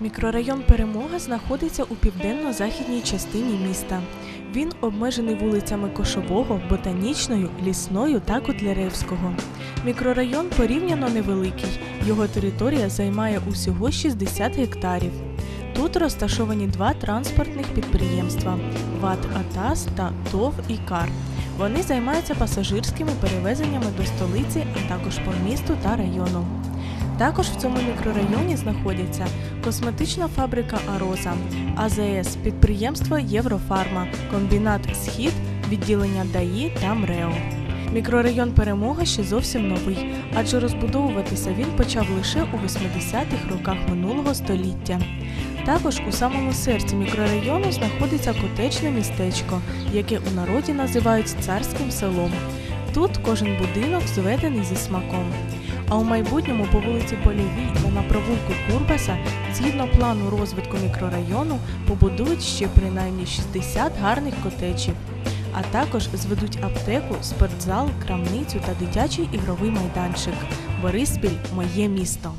Мікрорайон Перемога знаходиться у південно-західній частині міста. Він обмежений вулицями Кошового, Ботанічною, Лісною та Котляревського. Мікрорайон порівняно невеликий. Його територія займає усього 60 гектарів. Тут розташовані два транспортних підприємства ВАТ АТАС та ТОВ «Ікар». Вони займаються пасажирськими перевезеннями до столиці, а також по місту та району. Також в цьому мікрорайоні знаходяться косметична фабрика Ароза, АЗС, підприємство Єврофарма, комбінат Схід, відділення ДАІ та МРЕО. Мікрорайон Перемога ще зовсім новий, адже розбудовуватися він почав лише у 80-х роках минулого століття. Також у самому серці мікрорайону знаходиться котечне містечко, яке у народі називають царським селом. Тут кожен будинок зведений зі смаком. А у майбутньому по вулиці Польовій та на провулку Курбаса, згідно плану розвитку мікрорайону, побудують ще принаймні 60 гарних котечів. А також зведуть аптеку, спортзал, крамницю та дитячий ігровий майданчик. Бориспіль моє місто.